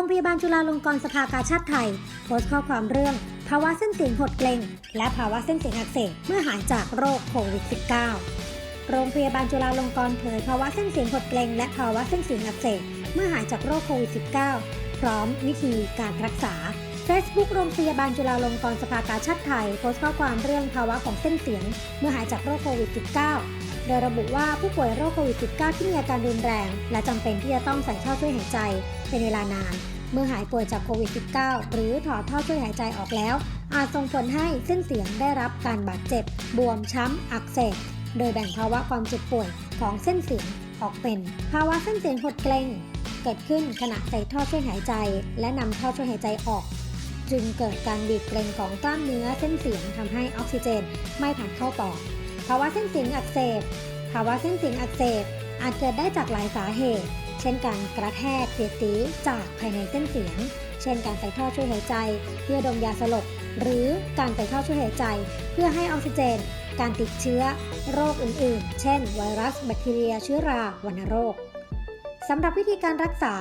รงพยาบาลจุฬาลงกรณ์สภากาชาติไทย โพสต์ข้อความเรื่อง ภาวะเส้นเสียงหดเกร็ง และภาวะเส้นเสียงอักเสบเมื่อหายจากโรคโควิด -19 โรงพยาบาลจุฬาลงกรณ์เผยภาวะเส้นเสียงหดเกร็งและภาวะเส้นเสียงอักเสบเมื่อหายจากโรคโควิด -19 พร้อมวิธีการรักษา Facebook โรงพยาบาลจุฬาลงกรณ์สภากาชาติไทย โพสต์ข้อความเรื่องภาวะของเส้นเสียง เมื่อหายจากโรคโควิด -19 โดยระบุว่าผู้ป่วยโรคโควิด -19 ที่มีอาการรุนแรง และจำเป็นที่จะต้องใส่ท่อช่วยหายใจ เป็นเวลานาน เมื่อหายป่วยจากโควิด -19 หรือถอดท่อช่วยหายใจออกแล้ว อาจส่งผลให้เส้นเสียงได้รับการบาดเจ็บ บวมช้ำ อักเสบ โดยแบ่งภาวะความเจ็บป่วยของเส้นเสียงออกเป็น ภาวะเส้นเสียงหดเกร็งเกิดขึ้นขณะใส่ท่อช่วยหายใจ และนำท่อช่วยหายใจออก จึงเกิดการบีบเกร็งของกล้ามเนื้อเส้นเสียงทำให้ออกซิเจนไม่ผ่านเข้าปอดภาวะเส้นเสียงอักเสบ ภาวะเส้นเสียงอักเสบ อาจเกิดได้จากหลายสาเหตุ เช่นการกระแทกเสียดสีจากภายในเส้นเสียง เช่นการใส่ท่อช่วยหายใจ เพื่อดมยาสลบ หรือการใส่ท่อช่วยหายใจ เพื่อให้ออกซิเจน การติดเชื้อ โรคอื่น ๆ เช่น ไวรัส แบคทีเรีย เชื้อรา วัณโรคสำหรับวิธีการรักษา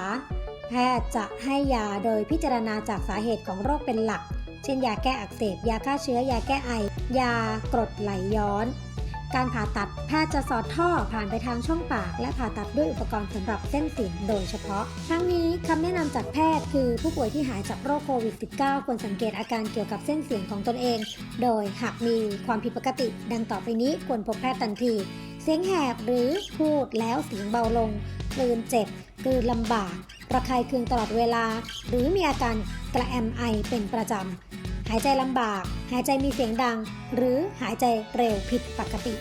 แพทย์จะให้ยาโดยพิจารณาจากสาเหตุของโรคเป็นหลัก เช่นยาแก้อักเสบ ยาฆ่าเชื้อ ยาแก้ไอ ยากรดไหลย้อน การผ่าตัดแพทย์จะสอดท่อผ่านไปทางช่องปาก และผ่าตัดด้วยอุปกรณ์สำหรับเส้นเสียงโดยเฉพาะ ทั้งนี้คำแนะนำจากแพทย์คือผู้ป่วยที่หายจากโรคโควิด -19 ควรสังเกตอาการเกี่ยวกับเส้นเสียงของตนเอง โดยหากมีความผิดปกติ ดังต่อไปนี้ควรพบแพทย์ทันที เสียงแหบหรือพูดแล้วเสียงเบาลงกลืนเจ็บกลืนลำบากระคายเคืองตลอดเวลา หรือมีอาการกระแอมไอเป็นประจำ หายใจลำบาก หายใจมีเสียงดัง หรือหายใจเร็วผิดปกติ